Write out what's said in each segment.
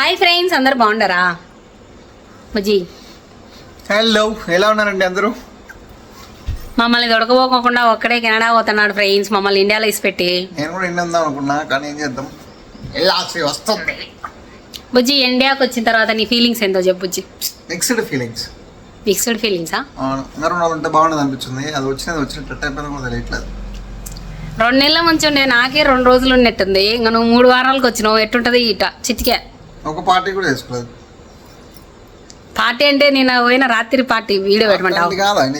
Hi friends అందరు బాగుండరా? బుజ్జి hello ఎలా ఉన్నారండి అందరూ? మమ్మల్ని దొడకపోకుండా ఒక్కడే కెనడా పోతున్నాడు ఫ్రెండ్స్ మమ్మల్ని ఇండియాలో ఇసిపెట్టి. నేను కూడా ఇండి ఉందాం అనుకున్నా కానీ ఏం చేద్దాం? వెళ్ళాల్సి వస్తుంది. బుజ్జి ఇండియాకి వచ్చిన తర్వాత నీ ఫీలింగ్స్ ఏందో చెప్పు బుజ్జి మిక్స్డ్ ఫీలింగ్స్ మిక్స్డ్ ఫీలింగ్సా రోజులు ఉంటే బాగుండదు అనిపించింది. అది వచ్చినది వచ్చినట్టు అయిపోయింది కూడా తెలియట్లేదు. రెండు నెలల ముంచి ఉండే నాకే రెండు రోజులు ఉన్నట్టుంది. ఇంకా నువ్వు మూడు వారాలకు వచ్చినావు ఎట్టుంటది ఇట? చిటికే. ఒక పార్టీ కూడా చేసుకోలేదు పార్టీ అంటే నేను పోయిన రాత్రి పార్టీ వీడియో పెట్టమంటావు?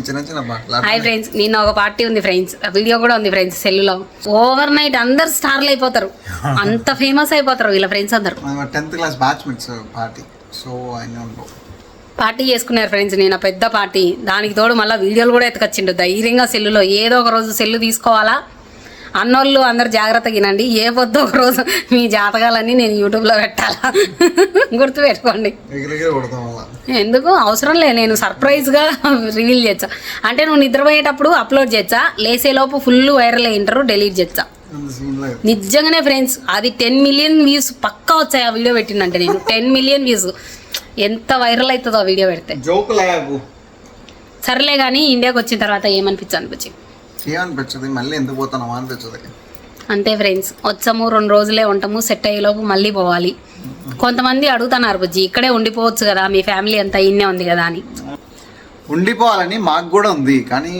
చిన్న చిన్న హాయ్ ఫ్రెండ్స్ నిన్న ఒక పార్టీ ఉంది ఫ్రెండ్స్ వీడియో కూడా ఉంది ఫ్రెండ్స్ సెల్లులో. ఓవర్ నైట్ అందరు స్టార్లు అయిపోతారు. అంత ఫేమస్ అయిపోతారు వీళ్ళ ఫ్రెండ్స్ అందరు. Tenth class batch meets party. So party చేసుకున్నారు ఫ్రెండ్స్ నేను పెద్ద పార్టీ. దానికి తోడు మళ్ళీ వీడియోలు కూడా ఎత్తుకొచ్చిండు. ధైర్యంగా సెల్లులో ఏదో ఒక రోజు సెల్లు తీసుకోవాలా? అన్నోళ్ళు అందరు జాగ్రత్తగా వినండి. ఏ పొద్దు ఒక రోజు మీ జాతకాలన్నీ నేను యూట్యూబ్లో పెట్టాలా? గుర్తు పెట్టుకోండి ఎగిరెగిరి కొడతాం వల్ల ఎందుకు? అవసరం లే నేను సర్ప్రైజ్గా రివీల్ చేచ్చా. అంటే నువ్వు నిద్రపోయేటప్పుడు అప్లోడ్ చేచ్చా? లేసేలోపు ఫుల్ వైరల్ అయ్యింటారు డెలీట్ లేదు. నిజంగానే ఫ్రెండ్స్ అది టెన్ మిలియన్ వ్యూస్ పక్కా వచ్చాయి ఆ వీడియో పెట్టిందంటే నేను. Ten million views. ఎంత వైరల్ అవుతుందో ఆ వీడియో పెడితే. సర్లే కానీ ఇండియాకి వచ్చిన తర్వాత ఏమనిపించు అనిపించి మళ్ళీ ఎందుకు పోతాను అనిపించదు. అంతే ఫ్రెండ్స్ వచ్చాము రెండు రోజులే ఉంటాము సెట్ అయ్యేలోపు మళ్ళీ పోవాలి. కొంతమంది అడుగుతున్నారు బుజ్జి ఇక్కడే ఉండిపోవచ్చు కదా మీ ఫ్యామిలీ అంతా ఇన్నే ఉంది కదా అని. ఉండిపోవాలని మాకు కూడా ఉంది కానీ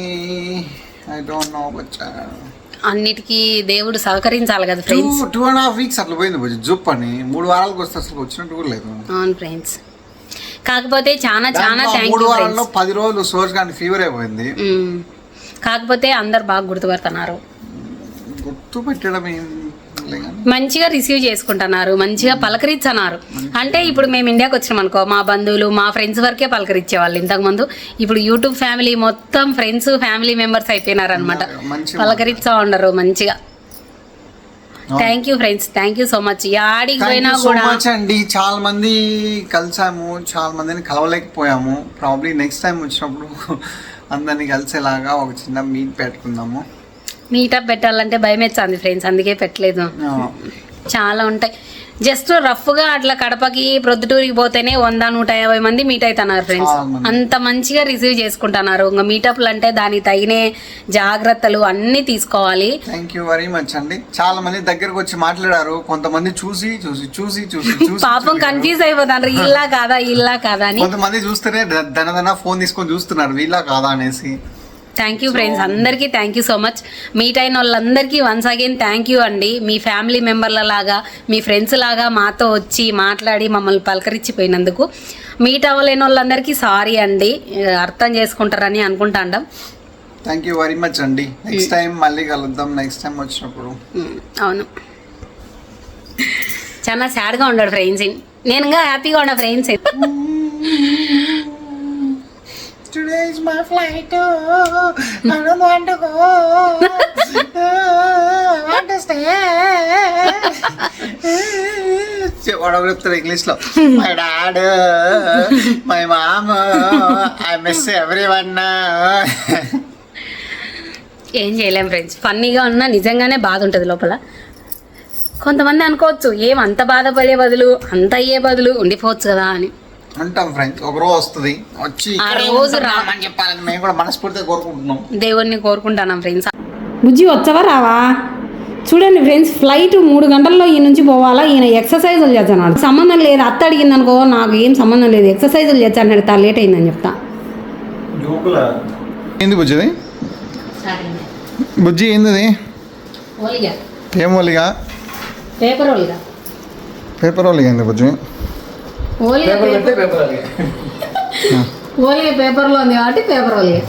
ఐ డోంట్ నో బచ్చా అన్నిటికీ దేవుడు సహకరించాలి కదా friends two and half weeks అట్లా పోయింది బుజ్జి జుప్ అని. మూడు వారాలకు వస్తే అసలు వచ్చినట్టు కూడా లేదు. అవును ఫ్రెండ్స్ కాకపోతే చాలా చాలా థ్యాంక్ మూడు యూ వారాల్లో ఫ్రెండ్స్ పది రోజులు సోర్స్ కానీ ఫీవర్ అయిపోయింది కాకపోతే అందరు బాగా గుర్తుపడుతున్నారు. మంచిగా రిసీవ్ చేసుకుంటున్నారు మంచిగా పలకరించన్నారు. అంటే ఇప్పుడు మేము ఇండియాకి వచ్చినాం అనుకో మా బంధువులు మా ఫ్రెండ్స్ వరకే పలకరించేవాళ్ళు ఇంతకుముందు. ఇప్పుడు యూట్యూబ్ ఫ్యామిలీ మొత్తం ఫ్రెండ్స్ ఫ్యామిలీ మెంబర్స్ అయిపోయినారు అనమాట మంచి పలకరిస్తా ఉండరు మంచిగా. Thank you friends thank you so much Thank పోయినా కూడా much అండి. చాలా మంది కలిసాము చాలా మందిని కలవలేకపోయాము. ప్రాబ్లీ నెక్స్ట్ టైం వచ్చినప్పుడు అందరినీ కలిసేలాగా ఒక చిన్న మీట్ పెట్టుకుందాము. మీటప్ పెట్టాలంటే భయం ఫ్రెండ్స్ అందుకే పెట్టలేదు. చాలా ఉంటాయి. జస్ట్ రఫ్గా అట్లా కడపకి ప్రొద్దుటూరికి పోతేనే వంద నూట యాభై మంది మీట్ అవుతున్నారు ఫ్రెండ్స్. అంత మంచిగా రిసీవ్ చేసుకుంటున్నారు. ఇంకా మీటప్లు అంటే దానికి తగిన జాగ్రత్తలు అన్నీ తీసుకోవాలి. థ్యాంక్ యూ వెరీ మచ్ అండి. చాలా మంది దగ్గరకు వచ్చి మాట్లాడారు. కొంతమంది చూసి చూసి చూసి చూసి పాపం కన్ఫ్యూజ్ అయిపోతారు. ఇల్లా కాదా ఇల్లా కాదా అని. కొంతమంది చూస్తేనే దనదన ఫోన్ తీసుకొని చూస్తున్నారు. వీళ్ళ కాదా అనేసి. థ్యాంక్ యూ ఫ్రెండ్స్ అందరికీ thank you so much meet అయిన వాళ్ళందరికీ వన్స్ అగైన్ థ్యాంక్ యూ అండి. మీ ఫ్యామిలీ మెంబర్ల లాగా మీ ఫ్రెండ్స్ లాగా మాతో వచ్చి మాట్లాడి మమ్మల్ని పలకరించిపోయినందుకు. మీట్ అవ్వలేని వాళ్ళందరికీ సారీ అండి. అర్థం చేసుకుంటారని అనుకుంటాండం. థ్యాంక్ యూ వెరీ మచ్ అండి. నెక్స్ట్ టైం మళ్ళీ కలుద్దాం. నెక్స్ట్ టైం వచ్చినప్పుడు. ఉమ్, అవును. చాలా సాడ్గా ఉన్నాడు ఫ్రెండ్స్ నేను ఇంకా హ్యాపీగా ఉన్నా friends Today is my flight. Oh, I don't want to go. I want to stay. వాడు చెప్తాడు ఇంగ్లీష్లో my dad my mom I miss everyone ఏం చేయలేం ఫ్రెండ్స్ ఫన్నీగా ఉన్నా నిజంగానే బాధ ఉంటుంది లోపల కొంతమంది అనుకోవచ్చు ఏం అంత బాధపడే బదులు అంత అయ్యే బదులు ఉండిపోవచ్చు కదా అని అంటాం ఫ్రెండ్స్ ఒక రోజు వస్తుంది. వచ్చి ఆ రోజు రా- ఉంటున్నామని చెప్పాలని మేము కూడా మనస్ఫూర్తిగా కోరుకుంటున్నాం. దేవుణ్ణి కోరుకుంటాను ఫ్రెండ్స్? బుజ్జి వచ్చావా రావా? చూడండి ఫ్రెండ్స్ ఫ్లైట్ మూడు గంటల్లో ఈ నుంచి పోవాలా? ఈయన ఎక్సర్సైజులు చేస్తున్నాడు సంబంధం లేదు. అత్త అడిగింది అనుకో నాకు ఏం సంబంధం లేదు. ఎక్సర్సైజులు చేస్తాను తా లేట్ అయిందని చెప్తా. ఏంది బుజ్జిది బుజ్జి ఏంది ఓలిగా. ఏం ఒలిగా పేపర్ ఓలిగా. పేపర్ ఒలిగా బుజ్జి? ఓలిగా పేపర్. ఓలిగా పేపర్లో ఉంది కాబట్టి పేపర్ ఓలిగా.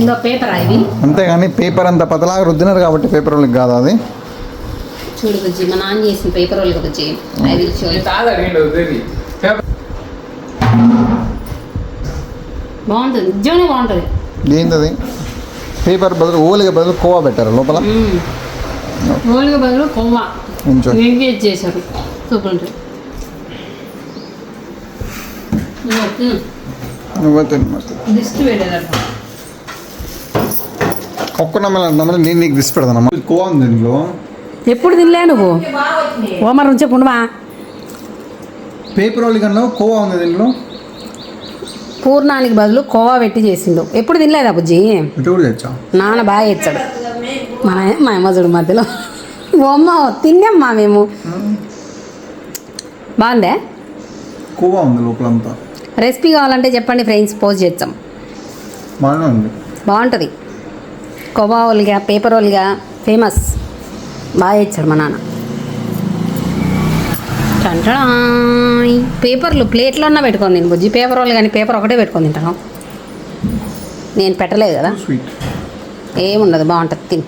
ఇంకో పేపర్ ఇది? అంతేగాని పేపర్ అంత పతలాగా రుద్దినారు కాబట్టి పేపర్ ఒలికి కాదు అది? చూడు బుజ్జి మా నాన్న చేసిన పేపర్ ఓలిగా బుజ్జి. అది బాగుంటుంది నిజంగానే బాగుంటుంది. ఏంటది పేపర్ బదులు ఓలిగా బదులు కోవా పెట్టారు లోపల? ఓలిగా బదులు ఎంగేజ్ చేశారు. సూపర్ ఉంటుంది. నువ్వే తిను మరి. దిష్టి పెట్టేదట ఒక్క నమ్మల నమ్మల నేను నీకు దిసి పెడతానమ్మా కోవా ఎప్పుడు తినలే నువ్వు? ఓ మరి ఉంచే పుండుమా? పేపర్ ఓలిగన్లో కోవా ఉంది దీంట్లో. పూర్ణానికి బదులు కోవా పెట్టి చేసిండు. ఎప్పుడు తినలేదా బుజ్జి? ఇటు కూడా తెచ్చా? నాన్న బాగా ఇచ్చాడు మా మా అమ్మ చూడు మధ్యలో. ఓ అమ్మ తిన్నామ్మా మేము. బాగుందే? కోవా ఉంది లోపలంతా. రెసిపీ కావాలంటే చెప్పండి ఫ్రెండ్స్ పోస్ట్ చేస్తాం బాగుంటుంది. కోవా ఓలిగా పేపర్ ఓలిగా ఫేమస్. బాగా ఇచ్చాడు మా నాన్న. పేపర్లు ప్లేట్లో ఉన్న పెట్టుకొని నేను బుజ్జి. పేపర్ వాళ్ళు కానీ పేపర్ ఒకటే పెట్టుకొని తింటాను. నేను పెట్టలేదు కదా. ఏముండదు బాగుంటుంది. తిని.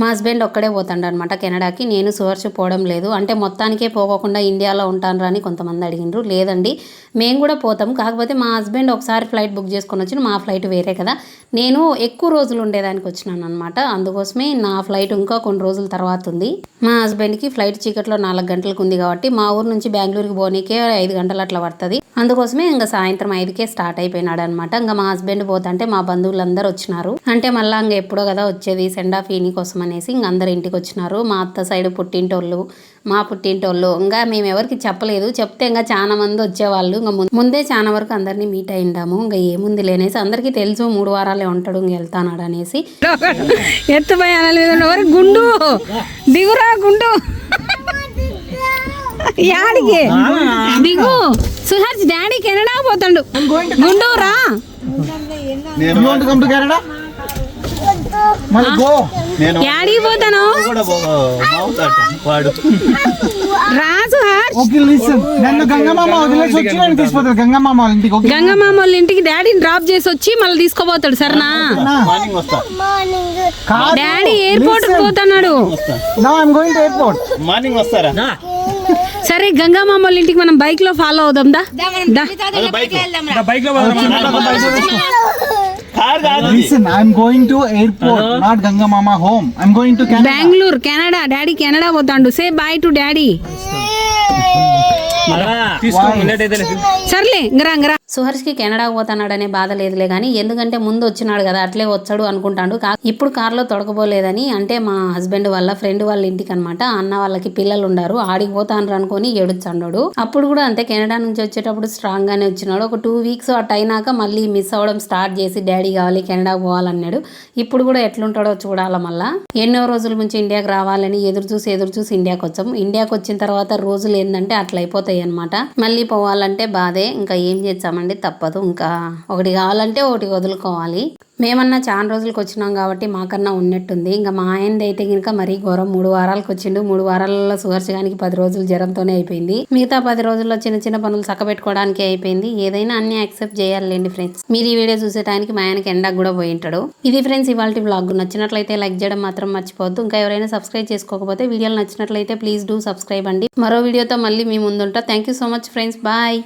మా హస్బెండ్ ఒక్కడే పోతాడు అనమాట కెనడాకి. నేను సువర్చు పోవడం లేదు. అంటే మొత్తానికే పోకోకుండా ఇండియాలో ఉంటాను అని కొంతమంది అడిగినారు లేదండి మేము కూడా పోతాం. కాకపోతే మా హస్బెండ్ ఒకసారి ఫ్లైట్ బుక్ చేసుకొని వచ్చిన మా ఫ్లైట్ వేరే కదా. నేను ఎక్కువ రోజులు ఉండేదానికి వచ్చినాను అనమాట అందుకోసమే నా ఫ్లైట్ ఇంకా కొన్ని రోజుల తర్వాత ఉంది. మా హస్బెండ్కి ఫ్లైట్ చీకట్లో నాలుగు గంటలకు ఉంది కాబట్టి మా ఊరు నుంచి బెంగళూరుకి పోనీకే ఐదు గంటలు అట్లా పడుతుంది. అందుకోసమే ఇంకా సాయంత్రం ఐదుకే స్టార్ట్ అయిపోయినాడు అనమాట ఇంకా మా హస్బెండ్ పోతుంటే మా బంధువులందరూ వచ్చినారు. అంటే మళ్ళీ ఇంకా ఎప్పుడో కదా వచ్చేది. సెండ్ ఆఫ్ ఈని కోసం అనేసి ఇంక అందరు ఇంటికి వచ్చినారు. మా అత్త సైడ్ పుట్టింటోళ్ళు మా పుట్టింటోళ్ళు. ఇంకా మేము ఎవరికి చెప్పలేదు. చెప్తే ఇంకా చాలా మంది వచ్చేవాళ్ళు. ఇంకా ముందే చాలా వరకు అందరినీ మీట్ అయిండాము. ఇంకా ఏముంది లేనేసి అందరికీ తెలుసు. మూడు వారాలే ఉంటాడు. ఇంక వెళ్తానాడు అనేసి. ఎత్తుపోయి అనలేదు గుండు. దిగురా గుండు. యాడికి? దిగు. సుహర్ష్ డాడీ కెనడా పోతాడు. గుండు యాడికి పోతాను? నన్ను గంగమామ వదిలేసి వచ్చి నేను గంగమామ వాళ్ళ ఇంటికి ఓకే గంగమామ వాళ్ళ ఇంటికి డాడీని డ్రాప్ చేసి వచ్చి మళ్ళీ తీసుకోపోతాడు సరేనా? మార్నింగ్ వస్తా. డాడీ ఎయిర్పోర్ట్ పోతున్నాడు. Now I'm going to airport morning వస్తారా? సరే గంగమామ వాళ్ళ ఇంటికి మనం బైక్లో ఫాలో అవుదాం దా. దా. బైక్. కార్ కాదు అది. Listen I'm going to airport not గంగమామ home I'm going to Canada Bengaluru Canada daddy Canada పోతాడు. Say bye to daddy. సర్లే ఇంగరా ఇంగరా సుహర్ష్కి కెనడా పోతున్నాడనే బాధ లేదులే కానీ ఎందుకంటే ముందు వచ్చినాడు కదా అట్లే వచ్చాడు అనుకుంటాడు. కా- ఇప్పుడు కార్లో తొడకపోలేదని అంటే మా హస్బెండ్ వాళ్ళ ఫ్రెండ్ వాళ్ళ ఇంటికి అనమాట అన్న వాళ్ళకి పిల్లలు ఉండారు ఆడికి పోతాను అనుకొని ఏడుచన్నాడు అప్పుడు కూడా అంతే కెనడా నుంచి వచ్చేటప్పుడు స్ట్రాంగ్ గానే వచ్చినాడు. ఒక టూ వీక్స్ అట్ అయినాక మళ్ళీ మిస్ అవ్వడం స్టార్ట్ చేసి డాడీ కావాలి కెనడా పోవాలన్నాడు. ఇప్పుడు కూడా ఎట్లుంటాడో చూడాల మళ్ళా. ఎన్నో రోజుల నుంచి ఇండియాకి రావాలని ఎదురు చూసి ఎదురు చూసి ఇండియాకి వచ్చాం. ఇండియాకి వచ్చిన తర్వాత రోజులు ఏంటంటే అట్లా అయిపోతాయి అనమాట మళ్ళీ పోవాలంటే బాధే ఇంకా ఏం చేస్తామండి తప్పదు. ఇంకా ఒకటి కావాలంటే ఒకటి వదులుకోవాలి. మేమన్నా చాలా రోజులకు వచ్చినాం కాబట్టి మాకన్నా ఉన్నట్టుంది. ఇంకా మా ఆయనది అయితే కనుక మరీ ఘోరం. మూడు వారాలకు వచ్చిండు. మూడు వారాలలో సుహర్షగానికి పది రోజులు జ్వరంతోనే అయిపోయింది. మిగతా పది రోజుల్లో చిన్న చిన్న పనులు చక్కబెట్టుకోవడానికి అయిపోయింది. ఏదైనా అన్ని యాక్సెప్ట్ చేయాలండి ఫ్రెండ్స్. మీరు ఈ వీడియో చూసే టైంకి మా ఆయనకి ఎండకు కూడా పోయి ఉంటాడు ఇది ఫ్రెండ్స్ ఇవాళ బ్లాగ్. నచ్చినట్లయితే లైక్ చేయడం మాత్రం మర్చిపోవద్దు. ఇంకా ఎవరైనా సబ్స్క్రైబ్ చేసుకోకపోతే వీడియోలు నచ్చినట్లయితే ప్లీజ్ డూ సబ్స్క్రైబ్ అండి. మరో వీడియోతో మళ్ళీ మీ ముందుంటా. Thank you so much friends. Bye.